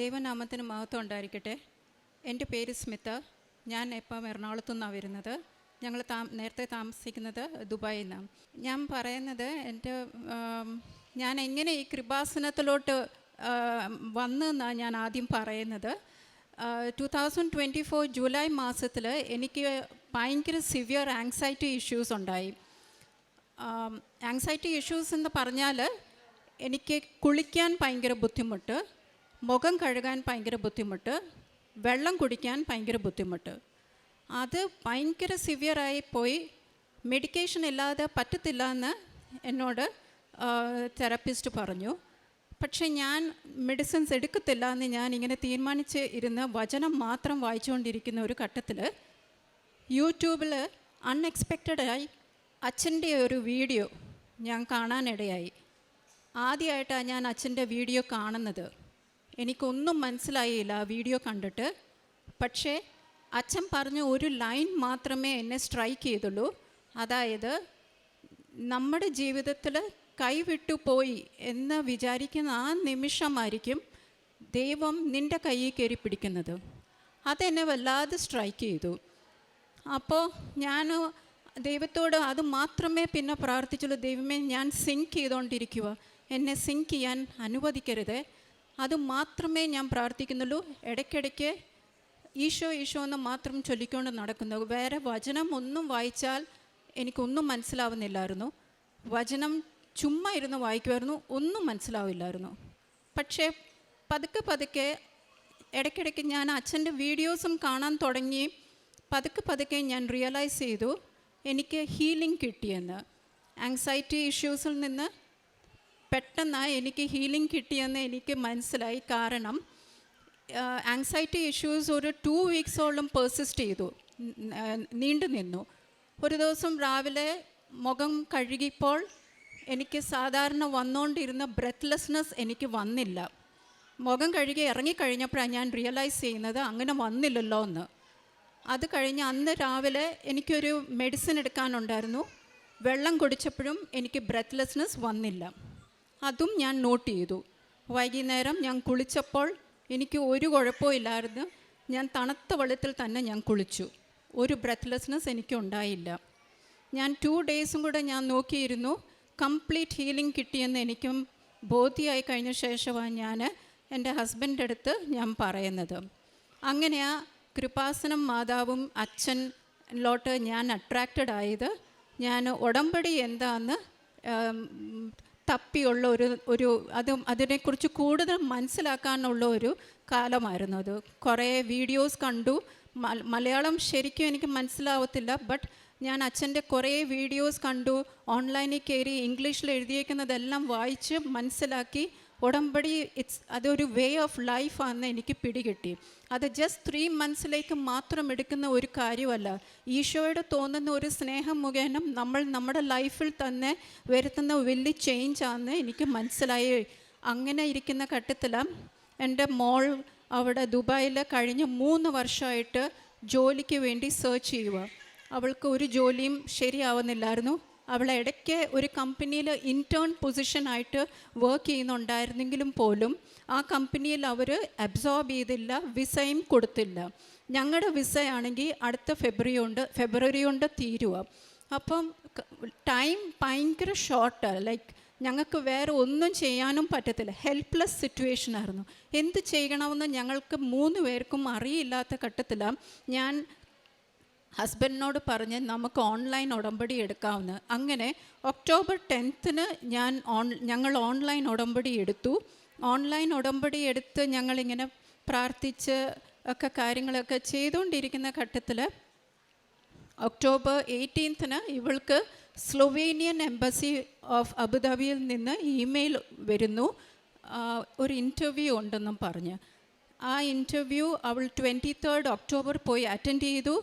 ദൈവനാമത്തിന് മഹത്വം ഉണ്ടായിരിക്കട്ടെ. എന്റെ പേര് സ്മിത. ഞാൻ ഇപ്പം എറണാകുളത്തു നിന്നാണ് വരുന്നത്. ഞങ്ങൾ താ നേരത്തെ താമസിക്കുന്നത് ദുബായിൽ നിന്നാണ്. ഞാൻ പറയുന്നത് എന്റെ ഞാൻ എങ്ങനെ ഈ കൃപാസനത്തിലോട്ട് ആ, വന്നു എന്നാണ് ഞാൻ ആദ്യം പറയുന്നത്. Two thousand twenty four July മാസത്തിൽ എനിക്ക് ഭയങ്കര സിവിയർ ആങ്സൈറ്റി ഇഷ്യൂസ് ഉണ്ടായി. ആങ്സൈറ്റി ഇഷ്യൂസ് എന്ന് പറഞ്ഞാൽ എനിക്ക് കുളിക്കാൻ ഭയങ്കര ബുദ്ധിമുട്ട്. മുഖം കഴുകാൻ ഭയങ്കര ബുദ്ധിമുട്ട് വെള്ളം കുടിക്കാൻ ഭയങ്കര ബുദ്ധിമുട്ട്. അത് ഭയങ്കര സിവിയറായി പോയി. മെഡിക്കേഷൻ ഇല്ലാതെ പറ്റത്തില്ല എന്ന് എന്നോട് തെറപ്പിസ്റ്റ് പറഞ്ഞു. പക്ഷേ ഞാൻ മെഡിസിൻസ് എടുക്കത്തില്ല എന്ന് ഞാൻ ഇങ്ങനെ തീരുമാനിച്ച് ഇരുന്ന് വചനം മാത്രം വായിച്ചുകൊണ്ടിരിക്കുന്ന ഒരു ഘട്ടത്തിൽ യൂട്യൂബിൽ അൺഎക്സ്പെക്റ്റഡായി അച്ഛന്റെ ഒരു വീഡിയോ ഞാൻ കാണാനിടയായി. ആദ്യമായിട്ടാണ് ഞാൻ അച്ഛന്റെ വീഡിയോ കാണുന്നത്. എനിക്കൊന്നും മനസ്സിലായില്ല ആ വീഡിയോ കണ്ടിട്ട്. പക്ഷേ അച്ഛൻ പറഞ്ഞ ഒരു ലൈൻ മാത്രമേ എന്നെ സ്ട്രൈക്ക് ചെയ്തുള്ളൂ. അതായത് നമ്മുടെ ജീവിതത്തിൽ കൈവിട്ടു പോയി എന്ന് വിചാരിക്കുന്ന ആ നിമിഷമായിരിക്കും ദൈവം നിന്റെ കയ്യിൽ കയറി പിടിക്കുന്നത്. അതെന്നെ വല്ലാതെ സ്ട്രൈക്ക് ചെയ്തു. അപ്പോൾ ഞാൻ ദൈവത്തോട് അത് മാത്രമേ പിന്നെ പ്രാർത്ഥിച്ചുള്ളൂ. ദൈവമേ ഞാൻ സിങ്ക് ചെയ്തുകൊണ്ടിരിക്കുക എന്നെ സിങ്ക് ചെയ്യാൻ അനുവദിക്കരുത്. അത് മാത്രമേ ഞാൻ പ്രാർത്ഥിക്കുന്നുള്ളൂ. ഇടയ്ക്കിടയ്ക്ക് ഈശോ ഈശോ എന്ന് മാത്രം ചൊല്ലിക്കൊണ്ട് നടക്കുന്നു. വേറെ വചനം ഒന്നും വായിച്ചാൽ എനിക്കൊന്നും മനസ്സിലാവുന്നില്ലായിരുന്നു. വചനം ചുമ്മാ ഇരുന്ന് വായിക്കുമായിരുന്നു. ഒന്നും മനസ്സിലാവില്ലായിരുന്നു. പക്ഷേ പതുക്കെ പതുക്കെ ഇടയ്ക്കിടയ്ക്ക് ഞാൻ അച്ഛന്റെ വീഡിയോസും കാണാൻ തുടങ്ങി. പതുക്കെ പതുക്കെ ഞാൻ റിയലൈസ് ചെയ്തു എനിക്ക് ഹീലിംഗ് കിട്ടിയെന്ന്. ആങ്സൈറ്റി ഇഷ്യൂസിൽ നിന്ന് പെട്ടെന്ന് എനിക്ക് ഹീലിംഗ് കിട്ടിയെന്ന് എനിക്ക് മനസ്സിലായി. കാരണം ആങ്സൈറ്റി ഇഷ്യൂസ് ഒരു ടു വീക്സോളം പെർസിസ്റ്റ് ചെയ്തു. നീണ്ടു നിന്നു. ഒരു ദിവസം രാവിലെ മുഖം കഴുകിയപ്പോൾ എനിക്ക് സാധാരണ വന്നുകൊണ്ടിരുന്ന ബ്രെത്ത്ലെസ്നെസ് എനിക്ക് വന്നില്ല. മുഖം കഴുകി ഇറങ്ങിക്കഴിഞ്ഞപ്പോഴാണ് ഞാൻ റിയലൈസ് ചെയ്യുന്നത് അങ്ങനെ വന്നില്ലല്ലോ എന്ന്. അത് കഴിഞ്ഞ് അന്ന് രാവിലെ എനിക്കൊരു മെഡിസിൻ എടുക്കാനുണ്ടായിരുന്നു. വെള്ളം കുടിച്ചപ്പോഴും എനിക്ക് ബ്രെത്ത്ലെസ്നെസ് വന്നില്ല. അതും ഞാൻ നോട്ട് ചെയ്തു. വൈകുന്നേരം ഞാൻ കുളിച്ചപ്പോൾ എനിക്ക് ഒരു കുഴപ്പമില്ലായിരുന്നു ഞാൻ തണുത്ത വെള്ളത്തിൽ തന്നെ ഞാൻ കുളിച്ചു. ഒരു ബ്രെത്ത്ലെസ്നെസ് എനിക്ക് ഉണ്ടായില്ല. ഞാൻ ടു ഡേയ്സും കൂടെ ഞാൻ നോക്കിയിരുന്നു. കംപ്ലീറ്റ് ഹീലിംഗ് കിട്ടിയെന്ന് എനിക്കും ബോധ്യമായി കഴിഞ്ഞ ശേഷമാണ് ഞാൻ എന്റെ ഹസ്ബൻഡ് അടുത്ത് ഞാൻ പറയുന്നത്. അങ്ങനെ ആ കൃപാസനം മാതാവും അച്ഛനിലോട്ട് ഞാൻ അട്രാക്റ്റഡ് ആയത്. ഞാൻ ഉടമ്പടി എന്താന്ന് ഉം, തപ്പിയുള്ള ഒരു ഒരു അത് അതിനെക്കുറിച്ച് കൂടുതൽ മനസ്സിലാക്കാനുള്ള ഒരു കാലമായിരുന്നു അത്. കുറേ വീഡിയോസ് കണ്ടു. മലയാളം ശരിക്കും എനിക്ക് മനസ്സിലാവത്തില്ല ബട്ട് ഞാൻ അച്ഛന്റെ കുറേ വീഡിയോസ് കണ്ടു. ഓൺലൈനിൽ കയറി ഇംഗ്ലീഷിൽ എഴുതിയേക്കുന്നതെല്ലാം വായിച്ച് മനസ്സിലാക്കി ഉടമ്പടി ഇറ്റ്സ് അതൊരു വേ ഓഫ് ലൈഫാണെന്ന് എനിക്ക് പിടികിട്ടി. അത് ജസ്റ്റ് ത്രീ മന്ത്സിലേക്ക് മാത്രം എടുക്കുന്ന ഒരു കാര്യമല്ല. ഈശോയുടെ തോന്നുന്ന ഒരു സ്നേഹം മുഖേന നമ്മൾ നമ്മുടെ ലൈഫിൽ തന്നെ വരുത്തുന്ന വലിയ ചേഞ്ചാണെന്ന് എനിക്ക് മനസ്സിലായി. അങ്ങനെ ഇരിക്കുന്ന ഘട്ടത്തിൽ എന്റെ മോൾ അവിടെ ദുബായിൽ കഴിഞ്ഞ മൂന്ന് വർഷമായിട്ട് ജോലിക്ക് വേണ്ടി സെർച്ച് ചെയ്യുക അവൾക്ക് ഒരു ജോലിയും ശരിയാവുന്നില്ലായിരുന്നു. അവൾ ഇടയ്ക്ക് ഒരു കമ്പനിയിൽ ഇന്റേൺ പൊസിഷനായിട്ട് വർക്ക് ചെയ്യുന്നുണ്ടായിരുന്നെങ്കിലും പോലും ആ കമ്പനിയിൽ അവർ അബ്സോർബ് ചെയ്തില്ല വിസയും കൊടുത്തില്ല. ഞങ്ങളുടെ വിസയാണെങ്കിൽ അടുത്ത ഫെബ്രുവരി കൊണ്ട് ഫെബ്രുവരി കൊണ്ട് തീരുക അപ്പം ടൈം ഭയങ്കര ഷോർട്ടാണ് ലൈക്ക് ഞങ്ങൾക്ക് വേറെ ഒന്നും ചെയ്യാനും പറ്റത്തില്ല. ഹെൽപ്ലെസ് സിറ്റുവേഷൻ ആയിരുന്നു. എന്ത് ചെയ്യണമെന്ന് ഞങ്ങൾക്ക് മൂന്ന് പേർക്കും അറിയില്ലാത്ത ഘട്ടത്തിലാണ് ഞാൻ ഹസ്ബൻഡിനോട് പറഞ്ഞ് നമുക്ക് ഓൺലൈൻ ഉടമ്പടി എടുക്കാവുന്ന. അങ്ങനെ ഒക്ടോബർ ടെൻത്തിന് ഞാൻ ഓൺ ഞങ്ങൾ ഓൺലൈൻ ഉടമ്പടി എടുത്തു. ഓൺലൈൻ ഉടമ്പടി എടുത്ത് ഞങ്ങളിങ്ങനെ പ്രാർത്ഥിച്ച് ഒക്കെ കാര്യങ്ങളൊക്കെ ചെയ്തുകൊണ്ടിരിക്കുന്ന ഘട്ടത്തിൽ ഒക്ടോബർ എയ്റ്റീൻത്തിന് ഇവൾക്ക് സ്ലൊവേനിയൻ എംബസി ഓഫ് അബുദാബിയിൽ നിന്ന് ഇമെയിൽ വരുന്നു. ഒരു ഇന്റർവ്യൂ ഉണ്ടെന്നും പറഞ്ഞ്. ആ ഇന്റർവ്യൂ അവൾ ട്വന്റി തേർഡ് ഒക്ടോബർ പോയി അറ്റൻഡ് ചെയ്തു.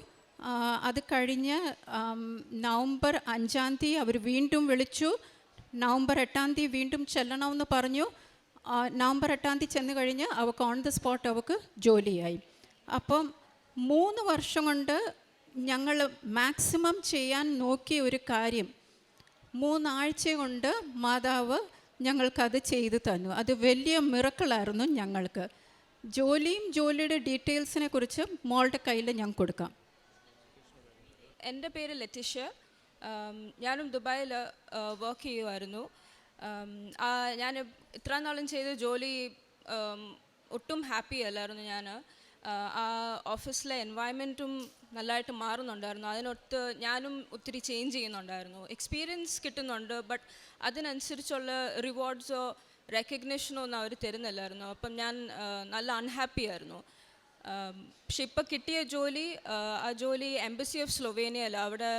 അത് കഴിഞ്ഞ് നവംബർ അഞ്ചാം തീയതി അവർ വീണ്ടും വിളിച്ചു. നവംബർ എട്ടാം തീയതി വീണ്ടും ചെല്ലണമെന്ന് പറഞ്ഞു. നവംബർ എട്ടാം തീയതി ചെന്ന് കഴിഞ്ഞ് അവൾക്ക് ഓൺ ദ സ്പോട്ട് അവൾക്ക് ജോലിയായി. അപ്പം മൂന്ന് വർഷം കൊണ്ട് ഞങ്ങൾ മാക്സിമം ചെയ്യാൻ നോക്കിയ ഒരു കാര്യം മൂന്നാഴ്ച കൊണ്ട് മാതാവ് ഞങ്ങൾക്കത് ചെയ്തു തന്നു. അത് വലിയ മിറക്കിളായിരുന്നു ഞങ്ങൾക്ക്. ജോലിയും ജോലിയുടെ ഡീറ്റെയിൽസിനെ കുറിച്ച് മോളുടെ കയ്യിൽ ഞാൻ കൊടുക്കാം. എന്റെ പേര് ലറ്റിഷ്യ. ഞാനും ദുബായിൽ വർക്ക് ചെയ്യുമായിരുന്നു ഞാൻ ഇത്ര നാളും ചെയ്ത ജോലി ഒട്ടും ഹാപ്പി അല്ലായിരുന്നു ഞാൻ ആ ഓഫീസിലെ എൻവയൺമെന്റും നല്ലതായിട്ട് മാറുന്നുണ്ടായിരുന്നു. അതിനൊത്ത് ഞാനും ഒത്തിരി ചേഞ്ച് ചെയ്യുന്നുണ്ടായിരുന്നു. എക്സ്പീരിയൻസ് കിട്ടുന്നുണ്ട് ബട്ട് അതിനനുസരിച്ചുള്ള റിവാർഡ്സോ റെക്കഗ്നേഷനോ ഒന്നും അവർ തരുന്നില്ലായിരുന്നു. അപ്പം ഞാൻ നല്ല അൺഹാപ്പി ആയിരുന്നു. പക്ഷെ ഇപ്പം കിട്ടിയ ജോലി ആ, ജോലി എംബസി ഓഫ് സ്ലൊവേനിയയിൽ അവിടെ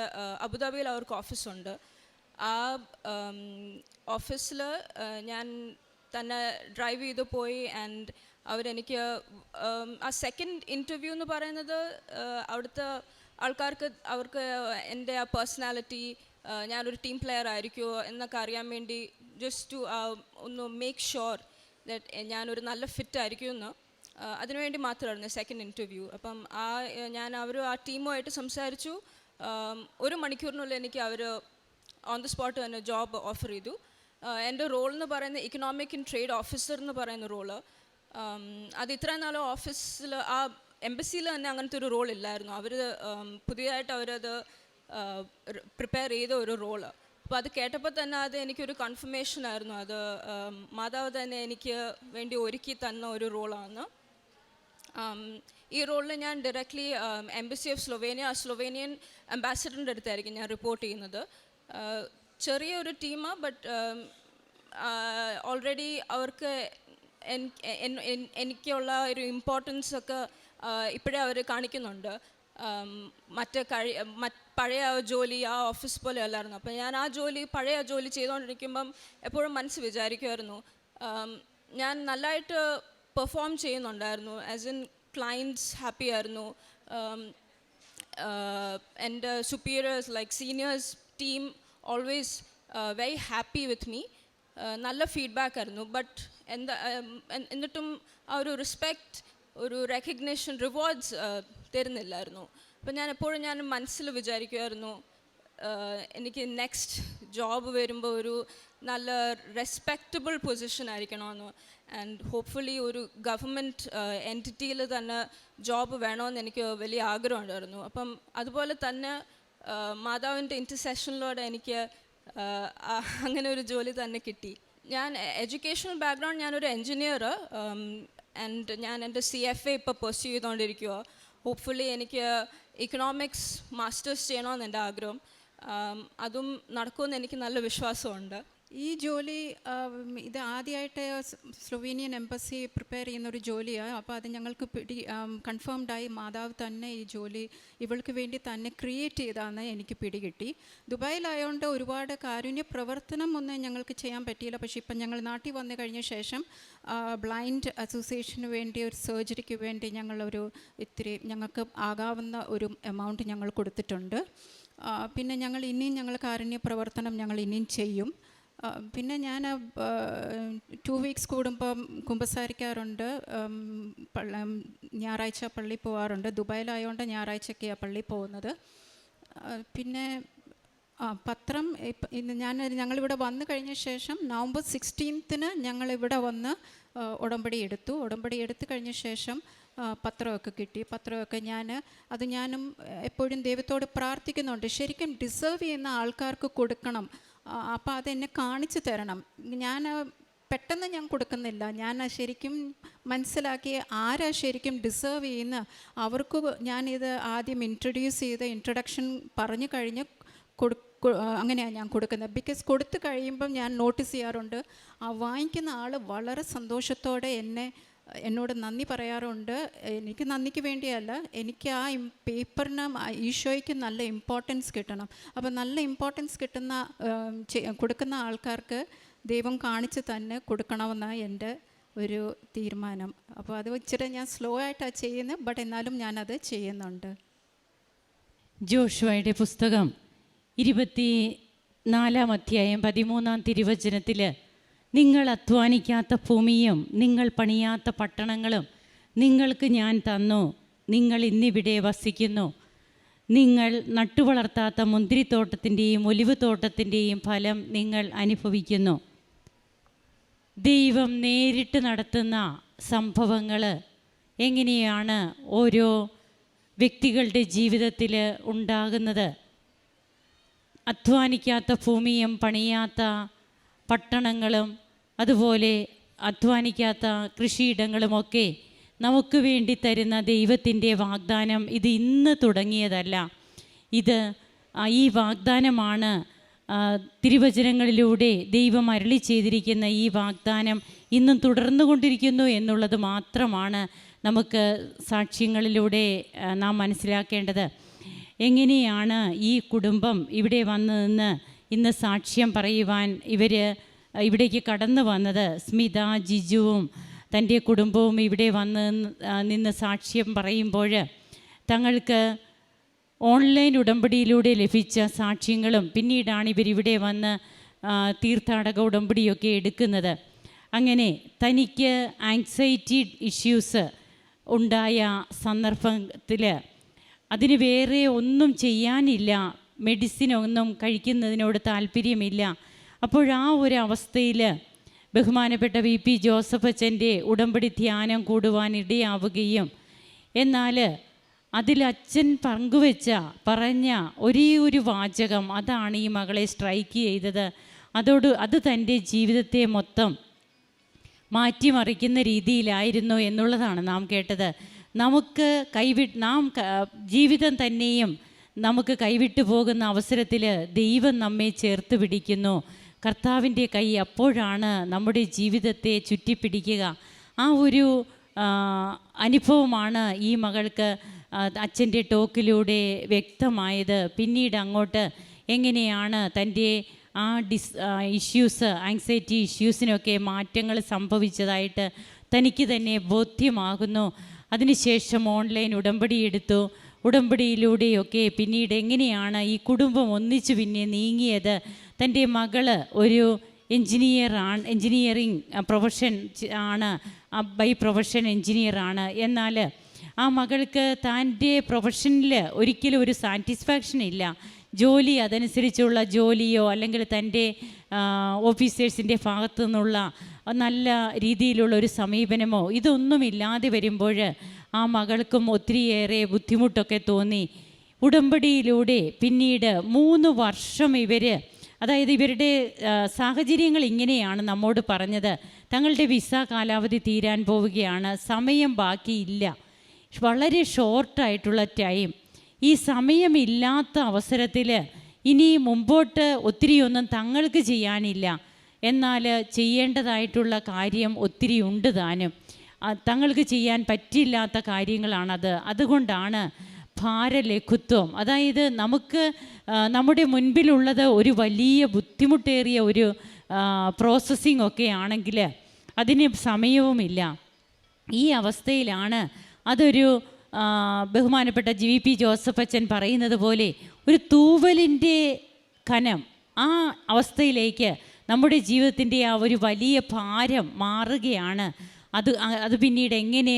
അബുദാബിയിൽ അവർക്ക് ഓഫീസുണ്ട് ആ ഓഫീസിൽ ഞാൻ തന്നെ ഡ്രൈവ് ചെയ്ത് പോയി ആൻഡ് അവരെനിക്ക് ആം, സെക്കൻഡ് ഇന്റർവ്യൂ എന്ന് പറയുന്നത് അവിടുത്തെ ആൾക്കാർക്ക് അവർക്ക് എന്റെ ആ പേഴ്സണാലിറ്റി ഞാനൊരു ടീം പ്ലെയർ ആയിരിക്കുമോ എന്നൊക്കെ അറിയാൻ വേണ്ടി ജസ്റ്റ് ടു ഒന്ന് മേക്ക് ഷുവർ ദറ്റ് ഞാനൊരു നല്ല ഫിറ്റ് ആയിരിക്കുമെന്ന്. അതിനുവേണ്ടി മാത്രമായിരുന്നു സെക്കൻഡ് ഇന്റർവ്യൂ അപ്പം ആ ഞാൻ അവർ ആ ടീമുമായിട്ട് സംസാരിച്ചു. ഒരു മണിക്കൂറിനുള്ളിൽ എനിക്ക് അവർ ഓൺ ദി സ്പോട്ട് തന്നെ ജോബ് ഓഫർ ചെയ്തു. എന്റെ റോൾ എന്ന് പറയുന്ന ഇക്കണോമിക് ആൻഡ് ട്രേഡ് ഓഫീസർ എന്ന് പറയുന്ന റോൾ അത് ഇത്രയും നാളും ഓഫീസിൽ ആ എംബസിയിൽ തന്നെ അങ്ങനത്തെ ഒരു റോൾ ഇല്ലായിരുന്നു. അവർ പുതിയതായിട്ട് അവരത് പ്രിപ്പയർ ചെയ്ത ഒരു റോൾ അപ്പോൾ അത് കേട്ടപ്പോൾ തന്നെ അത് എനിക്കൊരു കൺഫർമേഷൻ ആയിരുന്നു. അത് മാതാവ് തന്നെ എനിക്ക് വേണ്ടി ഒരുക്കി തന്ന ഒരു റോളാണ് ഈ റോളിൽ ഞാൻ directly embassy of Slovenia Slovenian അംബാസിഡറിന്റെ അടുത്തായിരിക്കും ഞാൻ റിപ്പോർട്ട് ചെയ്യുന്നത്. ചെറിയൊരു ടീമാണ് ബട്ട് ഓൾറെഡി അവർക്ക് എനിക്കുള്ള ഒരു ഇമ്പോർട്ടൻസ് ഒക്കെ ഇപ്പോഴേ അവർ കാണിക്കുന്നുണ്ട്. മറ്റേ കഴി പഴയ ജോലി ആ ഓഫീസ് പോലെ അല്ലായിരുന്നു. അപ്പം ഞാൻ ആ ജോലി പഴയ ജോലി ചെയ്തുകൊണ്ടിരിക്കുമ്പം എപ്പോഴും മനസ്സ് വിചാരിക്കുമായിരുന്നു ഞാൻ നല്ലതായിട്ട് പെർഫോം ചെയ്യുന്നുണ്ടായിരുന്നു. ആസ് ഇൻ ക്ലയന്റ്സ് ഹാപ്പി ആയിരുന്നു. എന്റെ superiors like seniors team always very happy with me നല്ല ഫീഡ്ബാക്ക് ആയിരുന്നു. ബട്ട് എന്താ എൻ- എന്നിട്ടും ആ ഒരു റെസ്പെക്റ്റ് ഒരു റെക്കഗ്നേഷൻ റിവാർഡ്സ് തരുന്നില്ലായിരുന്നു. അപ്പം ഞാൻ എപ്പോഴും ഞാൻ മനസ്സിൽ വിചാരിക്കുമായിരുന്നു എനിക്ക് നെക്സ്റ്റ് ജോബ് വരുമ്പോൾ ഒരു നല്ല റെസ്പെക്റ്റബിൾ പൊസിഷൻ ആയിരിക്കണമെന്ന് ആൻഡ് ഹോപ്പ്ഫുള്ളി ഒരു ഗവൺമെന്റ് എന്റിറ്റിയിൽ തന്നെ ജോബ് വേണമെന്ന് എനിക്ക് വലിയ ആഗ്രഹം ഉണ്ടായിരുന്നു. അപ്പം അതുപോലെ തന്നെ ആഹ് മാതാവിന്റെ ഇന്റർസെഷനിലൂടെ എനിക്ക് അങ്ങനെ ഒരു ജോലി തന്നെ കിട്ടി. ഞാൻ എഡ്യൂക്കേഷണൽ ബാക്ക്ഗ്രൗണ്ട് ഞാനൊരു എൻജിനീയർ ആൻഡ് ഞാൻ എന്റെ സി എഫ് എ ഇപ്പോൾ പെർസ്യൂ ചെയ്തുകൊണ്ടിരിക്കുക ഹോപ്പ്ഫുള്ളി എനിക്ക് ഇക്കണോമിക്സ് മാസ്റ്റേഴ്സ് ചെയ്യണമെന്ന് എന്റെ ആഗ്രഹം. അതും നടക്കുമെന്ന് എനിക്ക് നല്ല വിശ്വാസമുണ്ട്. ഈ ജോലി ഇത് ആദ്യമായിട്ട് സ്ലൊവീനിയൻ എംബസി പ്രിപ്പയർ ചെയ്യുന്ന ഒരു ജോലിയാണ് അപ്പോൾ അത് ഞങ്ങൾക്ക് പിടി കൺഫേംഡായി മാതാവ് തന്നെ ഈ ജോലി ഇവൾക്ക് വേണ്ടി തന്നെ ക്രിയേറ്റ് ചെയ്താന്ന് എനിക്ക് പിടികിട്ടി. ദുബായിലായതുകൊണ്ട് ഒരുപാട് കാരുണ്യ പ്രവർത്തനം ഒന്നും ഞങ്ങൾക്ക് ചെയ്യാൻ പറ്റിയില്ല. പക്ഷേ ഇപ്പം ഞങ്ങൾ നാട്ടിൽ വന്നു കഴിഞ്ഞ ശേഷം ബ്ലൈൻഡ് അസോസിയേഷന് വേണ്ടി ഒരു സർജറിക്ക് വേണ്ടി ഞങ്ങളൊരു ഇത്തിരി ഞങ്ങൾക്ക് ആകാവുന്ന ഒരു എമൗണ്ട് ഞങ്ങൾ കൊടുത്തിട്ടുണ്ട്. പിന്നെ ഞങ്ങൾ ഇനിയും ഞങ്ങൾ കാരുണ്യ പ്രവർത്തനം ഞങ്ങൾ ഇനിയും ചെയ്യും. പിന്നെ ഞാൻ ടു വീക്സ് കൂടുമ്പോൾ കുമ്പസാരിക്കാറുണ്ട്. ഞായറാഴ്ച പള്ളി പോകാറുണ്ട് ദുബായിലായതുകൊണ്ട് ഞായറാഴ്ചക്കെയാണ് പള്ളി പോകുന്നത്. പിന്നെ ആ പത്രം ഇന്ന് ഞാൻ ഞങ്ങളിവിടെ വന്നു കഴിഞ്ഞ ശേഷം നവംബർ സിക്സ്റ്റീൻത്തിന് ഞങ്ങളിവിടെ വന്ന് ഉടമ്പടി എടുത്തു. ഉടമ്പടി എടുത്തു കഴിഞ്ഞ ശേഷം പത്രമൊക്കെ കിട്ടി. പത്രമൊക്കെ ഞാൻ അത് ഞാനും എപ്പോഴും ദൈവത്തോട് പ്രാർത്ഥിക്കുന്നുണ്ട്. ശരിക്കും ഡിസേർവ് ചെയ്യുന്ന ആൾക്കാർക്ക് കൊടുക്കണം. അപ്പോൾ അതെന്നെ കാണിച്ചു തരണം. ഞാൻ പെട്ടെന്ന് ഞാൻ കൊടുക്കുന്നില്ല. ഞാൻ ശരിക്കും മനസ്സിലാക്കി ആരാ ശരിക്കും ഡിസേർവ് ചെയ്യുന്ന അവർക്ക് ഞാനിത് ആദ്യം ഇൻട്രൊഡ്യൂസ് ചെയ്ത് ഇൻട്രൊഡക്ഷൻ പറഞ്ഞു കഴിഞ്ഞ് കൊടു അങ്ങനെയാണ് ഞാൻ കൊടുക്കുന്നത്. ബിക്കോസ് കൊടുത്തു കഴിയുമ്പം ഞാൻ നോട്ടീസ് ചെയ്യാറുണ്ട്. ആ വാങ്ങിക്കുന്ന ആൾ വളരെ സന്തോഷത്തോടെ എന്നെ എന്നോട് നന്ദി പറയാറുണ്ട്. എനിക്ക് നന്ദിക്ക് വേണ്ടിയല്ല എനിക്ക് ആ പേപ്പറിന് ഈശോയ്ക്ക് നല്ല ഇമ്പോർട്ടൻസ് കിട്ടണം. അപ്പോൾ നല്ല ഇമ്പോർട്ടൻസ് കിട്ടുന്ന കൊടുക്കുന്ന ആൾക്കാർക്ക് ദൈവം കാണിച്ച് തന്നെ കൊടുക്കണമെന്നാണ് എന്റെ ഒരു തീരുമാനം. അപ്പോൾ അത് ഇച്ചിരി ഞാൻ സ്ലോ ആയിട്ടാണ് ചെയ്യുന്നത് ബട്ട് എന്നാലും ഞാനത് ചെയ്യുന്നുണ്ട്. ജോഷുവയുടെ പുസ്തകം ഇരുപത്തി നാലാം അധ്യായം പതിമൂന്നാം തിരുവചനത്തിൽ നിങ്ങൾ അധ്വാനിക്കാത്ത ഭൂമിയും നിങ്ങൾ പണിയാത്ത പട്ടണങ്ങളും നിങ്ങൾക്ക് ഞാൻ തന്നു. നിങ്ങൾ ഇന്നിവിടെ വസിക്കുന്നു. നിങ്ങൾ നട്ടുവളർത്താത്ത മുന്തിരിത്തോട്ടത്തിന്റെയും ഒലിവ് തോട്ടത്തിന്റെയും ഫലം നിങ്ങൾ അനുഭവിക്കുന്നു. ദൈവം നേരിട്ട് നടത്തുന്ന സംഭവങ്ങൾ എങ്ങനെയാണ് ഓരോ വ്യക്തികളുടെ ജീവിതത്തിൽ ഉണ്ടാകുന്നത്? അധ്വാനിക്കാത്ത ഭൂമിയും പണിയാത്ത പട്ടണങ്ങളും അതുപോലെ അധ്വാനിക്കാത്ത കൃഷിയിടങ്ങളുമൊക്കെ നമുക്ക് വേണ്ടി തരുന്ന ദൈവത്തിന്റെ വാഗ്ദാനം ഇത് ഇന്ന് തുടങ്ങിയതല്ല. ഇത് ഈ വാഗ്ദാനമാണ് തിരുവചനങ്ങളിലൂടെ ദൈവം അരളി ചെയ്തിരിക്കുന്ന ഈ വാഗ്ദാനം ഇന്നും തുടർന്നു കൊണ്ടിരിക്കുന്നു എന്നുള്ളത് മാത്രമാണ് നമുക്ക് സാക്ഷ്യങ്ങളിലൂടെ നാം മനസ്സിലാക്കേണ്ടത്. എങ്ങനെയാണ് ഈ കുടുംബം ഇവിടെ വന്ന് നിന്ന് ഇന്ന് സാക്ഷ്യം പറയുവാൻ ഇവർ ഇവിടേക്ക് കടന്നു വന്നത് സ്മിത ജിജുവും തന്റെ കുടുംബവും ഇവിടെ വന്ന് നിന്ന്, സാക്ഷ്യം പറയുമ്പോൾ തങ്ങൾക്ക് ഓൺലൈൻ ഉടമ്പടിയിലൂടെ ലഭിച്ച സാക്ഷ്യങ്ങളും പിന്നീടാണ് ഇവരിവിടെ വന്ന് തീർത്ഥാടക ഉടമ്പടിയൊക്കെ എടുക്കുന്നത്. അങ്ങനെ തനിക്ക് ആങ്സൈറ്റി ഇഷ്യൂസ് ഉണ്ടായ സന്ദർഭത്തിൽ അതിന് വേറെ ഒന്നും ചെയ്യാനില്ല മെഡിസിൻ ഒന്നും കഴിക്കുന്നതിനോട് താല്പര്യമില്ല. അപ്പോഴാ ഒരു അവസ്ഥയിൽ ബഹുമാനപ്പെട്ട വി പി ജോസഫ് അച്ഛന്റെ ഉടമ്പടി ധ്യാനം കൂടുവാനിടയാവുകയും എന്നാൽ അതിൽ അച്ഛൻ പങ്കുവെച്ച പറഞ്ഞ ഒരേ ഒരു വാചകം അതാണ് ഈ മകളെ സ്ട്രൈക്ക് ചെയ്തത്. അതോട് അത് തന്റെ ജീവിതത്തെ മൊത്തം മാറ്റിമറിക്കുന്ന രീതിയിലായിരുന്നു എന്നുള്ളതാണ് നാം കേട്ടത്. നമുക്ക് കൈവി നാം ജീവിതം തന്നെയും നമുക്ക് കൈവിട്ടു പോകുന്ന അവസരത്തിൽ ദൈവം നമ്മെ ചേർത്ത് പിടിക്കുന്നു. കർത്താവിന്റെ കൈ അപ്പോഴാണ് നമ്മുടെ ജീവിതത്തെ ചുറ്റിപ്പിടിക്കുക. ആ ഒരു അനുഭവമാണ് ഈ മകൾക്ക് അച്ഛന്റെ ടോക്കിലൂടെ വ്യക്തമായത്. പിന്നീട് അങ്ങോട്ട് എങ്ങനെയാണ് തന്റെ ആ ഡിസ് ഇഷ്യൂസ് ആങ്സൈറ്റി ഇഷ്യൂസിനൊക്കെ മാറ്റങ്ങൾ സംഭവിച്ചതായിട്ട് തനിക്ക് തന്നെ ബോധ്യമാകുന്നു. അതിനുശേഷം ഓൺലൈൻ ഉടമ്പടി എടുത്തു. ഉടമ്പടിയിലൂടെയൊക്കെ പിന്നീട് എങ്ങനെയാണ് ഈ കുടുംബം ഒന്നിച്ചു പിന്നെ നീങ്ങിയത്? തന്റെ മകൾ ഒരു എഞ്ചിനീയർ ആണ് എൻജിനീയറിങ് പ്രൊഫഷൻ ആണ് ബൈ പ്രൊഫഷൻ എൻജിനീയർ ആണ്. എന്നാൽ ആ മകൾക്ക് തന്റെ പ്രൊഫഷനിൽ ഒരിക്കലും ഒരു സാറ്റിസ്ഫാക്ഷൻ ഇല്ല. ജോലി അതനുസരിച്ചുള്ള ജോലിയോ അല്ലെങ്കിൽ തന്റെ ഓഫീസേഴ്സിന്റെ ഭാഗത്തു നിന്നുള്ള നല്ല രീതിയിലുള്ള ഒരു സമീപനമോ ഇതൊന്നുമില്ലാതെ വരുമ്പോൾ ആ മകൾക്കും ഒത്തിരിയേറെ ബുദ്ധിമുട്ടൊക്കെ തോന്നി. ഉടമ്പടിയിലൂടെ പിന്നീട് മൂന്ന് വർഷം ഇവർ അതായത് ഇവരുടെ സാഹചര്യങ്ങൾ ഇങ്ങനെയാണ് നമ്മോട് പറഞ്ഞത്. തങ്ങളുടെ വിസ കാലാവധി തീരാൻ പോവുകയാണ് സമയം ബാക്കിയില്ല. വളരെ ഷോർട്ടായിട്ടുള്ള ടൈം. ഈ സമയമില്ലാത്ത അവസരത്തിൽ ഇനി മുമ്പോട്ട് ഒത്തിരിയൊന്നും തങ്ങൾക്ക് ചെയ്യാനില്ല. എന്നാൽ ചെയ്യേണ്ടതായിട്ടുള്ള കാര്യം ഒത്തിരി ഉണ്ട് താനും. തങ്ങൾക്ക് ചെയ്യാൻ പറ്റില്ലാത്ത കാര്യങ്ങളാണത്. അതുകൊണ്ടാണ് ഭാരലഘുത്വം അതായത് നമുക്ക് നമ്മുടെ മുൻപിലുള്ളത് ഒരു വലിയ ബുദ്ധിമുട്ടേറിയ ഒരു പ്രോസസ്സിംഗ് ഒക്കെ ആണെങ്കിൽ അതിന് സമയവുമില്ല. ഈ അവസ്ഥയിലാണ് അതൊരു ബഹുമാനപ്പെട്ട ജി പി ജോസഫ് അച്ഛൻ പറയുന്നത് പോലെ ഒരു തൂവലിന്റെ കനം ആ അവസ്ഥയിലേക്ക് നമ്മുടെ ജീവിതത്തിന്റെ ആ ഒരു വലിയ ഭാരം മാറുകയാണ് അത് അത് പിന്നീട് എങ്ങനെ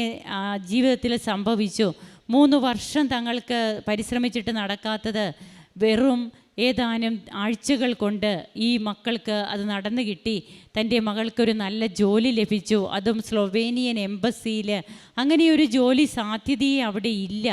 ജീവിതത്തിൽ സംഭവിച്ചു? മൂന്ന് വർഷം തങ്ങൾക്ക് പരിശ്രമിച്ചിട്ട് നടക്കാത്തത് വെറും ഏതാനും ആഴ്ചകൾ കൊണ്ട് ഈ മക്കൾക്ക് അത് നടന്നു കിട്ടി. തന്റെ മകൾക്കൊരു നല്ല ജോലി ലഭിച്ചു. അതും സ്ലൊവേനിയൻ എംബസിയിൽ. അങ്ങനെയൊരു ജോലി സാധ്യതയെ അവിടെ ഇല്ല.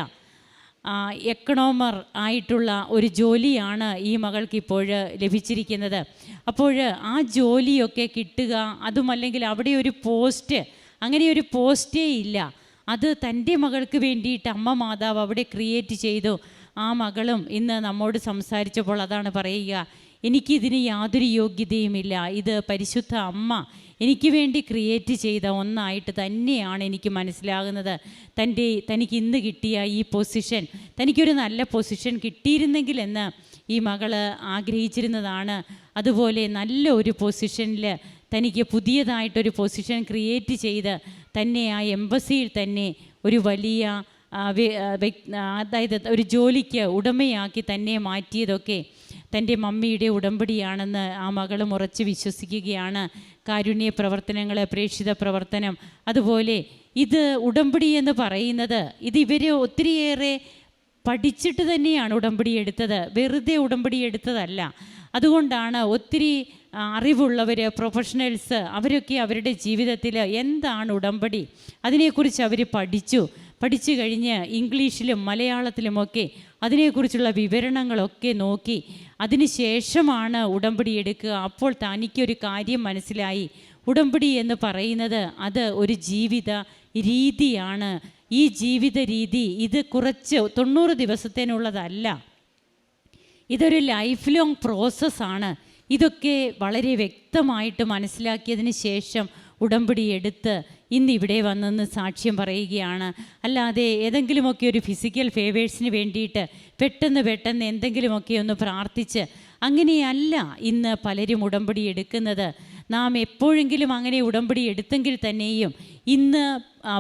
എക്കണോമർ ആയിട്ടുള്ള ഒരു ജോലിയാണ് ഈ മകൾക്ക് ഇപ്പോൾ ലഭിച്ചിരിക്കുന്നത്. അപ്പോൾ ആ ജോലിയൊക്കെ കിട്ടുക അതുമല്ലെങ്കിൽ അവിടെ ഒരു പോസ്റ്റ് അങ്ങനെ ഒരു പോസ്റ്റേ ഇല്ല. അത് തന്റെ മകൾക്ക് വേണ്ടിയിട്ട് അമ്മ മാതാവ് അവിടെ ക്രിയേറ്റ് ചെയ്തു. ആ മകളും ഇന്ന് നമ്മോട് സംസാരിച്ചപ്പോൾ അതാണ് പറയുക എനിക്കിതിന് യാതൊരു യോഗ്യതയുമില്ല ഇത് പരിശുദ്ധ അമ്മ എനിക്ക് വേണ്ടി ക്രിയേറ്റ് ചെയ്ത ഒന്നായിട്ട് തന്നെയാണ് എനിക്ക് മനസ്സിലാകുന്നത്. തന്റെ തനിക്ക് ഇന്ന് കിട്ടിയ ഈ പൊസിഷൻ തനിക്കൊരു നല്ല പൊസിഷൻ കിട്ടിയിരുന്നെങ്കിൽ എന്ന് ഈ മകൾ ആഗ്രഹിച്ചിരുന്നതാണ്. അതുപോലെ നല്ല ഒരു പൊസിഷനിൽ തനിക്ക് പുതിയതായിട്ടൊരു പൊസിഷൻ ക്രിയേറ്റ് ചെയ്ത് തന്നെ ആ എംബസിയിൽ തന്നെ ഒരു വലിയ അതായത് ഒരു ജോലിക്ക് ഉടമയാക്കി തന്നെ മാറ്റിയതൊക്കെ തന്റെ മമ്മിയുടെ ഉടമ്പടിയാണെന്ന് ആ മകളും ഉറച്ച് വിശ്വസിക്കുകയാണ്. കാരുണ്യ പ്രവർത്തനങ്ങൾ പ്രേക്ഷിത പ്രവർത്തനം അതുപോലെ ഇത് ഉടമ്പടി എന്ന് പറയുന്നത് ഇത് ഇവർ ഒത്തിരിയേറെ പഠിച്ചിട്ട് തന്നെയാണ് ഉടമ്പടി എടുത്തത്. വെറുതെ ഉടമ്പടി എടുത്തതല്ല. അതുകൊണ്ടാണ് ഒത്തിരി അറിവുള്ളവർ പ്രൊഫഷണൽസ് അവരൊക്കെ അവരുടെ ജീവിതത്തിൽ എന്താണ് ഉടമ്പടി അതിനെക്കുറിച്ച് അവർ പഠിച്ചു. പഠിച്ചു കഴിഞ്ഞ് ഇംഗ്ലീഷിലും മലയാളത്തിലുമൊക്കെ അതിനെക്കുറിച്ചുള്ള വിവരണങ്ങളൊക്കെ നോക്കി അതിനുശേഷമാണ് ഉടമ്പടി എടുക്കുക. അപ്പോൾ തനിക്കൊരു കാര്യം മനസ്സിലായി. ഉടമ്പടി എന്ന് പറയുന്നത് അത് ഒരു ജീവിത രീതിയാണ്. ഈ ജീവിത രീതി ഇത് കുറച്ച് തൊണ്ണൂറ് ദിവസത്തേനുള്ളതല്ല. ഇതൊരു ലൈഫ് ലോങ് പ്രോസസ്സാണ് ഇതൊക്കെ വളരെ വ്യക്തമായിട്ട് മനസ്സിലാക്കിയതിന് ശേഷം ഉടമ്പടി എടുത്ത് ഇന്ന് ഇവിടെ വന്നെന്ന് സാക്ഷ്യം പറയുകയാണ്. അല്ലാതെ ഏതെങ്കിലുമൊക്കെ ഒരു ഫിസിക്കൽ ഫേവേഴ്സിന് വേണ്ടിയിട്ട് പെട്ടെന്ന് പെട്ടെന്ന് എന്തെങ്കിലുമൊക്കെ ഒന്ന് പ്രാർത്ഥിച്ച് അങ്ങനെയല്ല ഇന്ന് പലരും ഉടമ്പടി എടുക്കുന്നത്. നാം എപ്പോഴെങ്കിലും അങ്ങനെ ഉടമ്പടി എടുത്തെങ്കിൽ തന്നെയും ഇന്ന്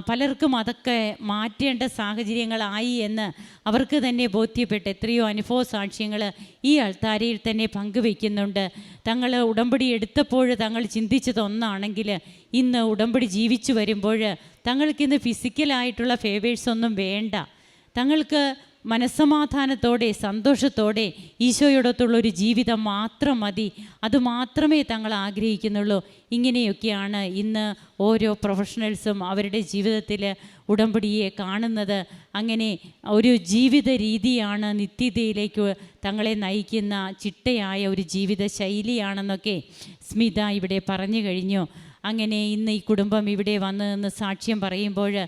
പലർക്കും അതൊക്കെ മാറ്റേണ്ട സാഹചര്യങ്ങളായി എന്ന് അവർക്ക് തന്നെ ബോധ്യപ്പെട്ട് എത്രയോ അനുഭവ സാക്ഷ്യങ്ങൾ ഈ അൾത്താരയിൽ തന്നെ പങ്കുവയ്ക്കുന്നുണ്ട്. തങ്ങൾ ഉടമ്പടി എടുത്തപ്പോൾ തങ്ങൾ ചിന്തിച്ചത് ഒന്നാണെങ്കിൽ ഇന്ന് ഉടമ്പടി ജീവിച്ചു വരുമ്പോൾ തങ്ങൾക്കിന്ന് ഫിസിക്കലായിട്ടുള്ള ഫേവേഴ്സ് ഒന്നും വേണ്ട. തങ്ങൾക്ക് മനസ്സമാധാനത്തോടെ സന്തോഷത്തോടെ ഈശോയോടൊത്തുള്ള ഒരു ജീവിതം മാത്രം മതി. അതുമാത്രമേ തങ്ങൾ ആഗ്രഹിക്കുന്നുള്ളൂ. ഇങ്ങനെയൊക്കെയാണ് ഇന്ന് ഓരോ പ്രൊഫഷണൽസും അവരുടെ ജീവിതത്തിൽ ഉടമ്പടിയെ കാണുന്നത്. അങ്ങനെ ഒരു ജീവിത രീതിയാണ് നിത്യതയിലേക്ക് തങ്ങളെ നയിക്കുന്ന ചിട്ടയായ ഒരു ജീവിത ശൈലിയാണെന്നൊക്കെ സ്മിത ഇവിടെ പറഞ്ഞു കഴിഞ്ഞു. അങ്ങനെ ഇന്ന് ഈ കുടുംബം ഇവിടെ വന്ന് നിന്ന് സാക്ഷ്യം പറയുമ്പോൾ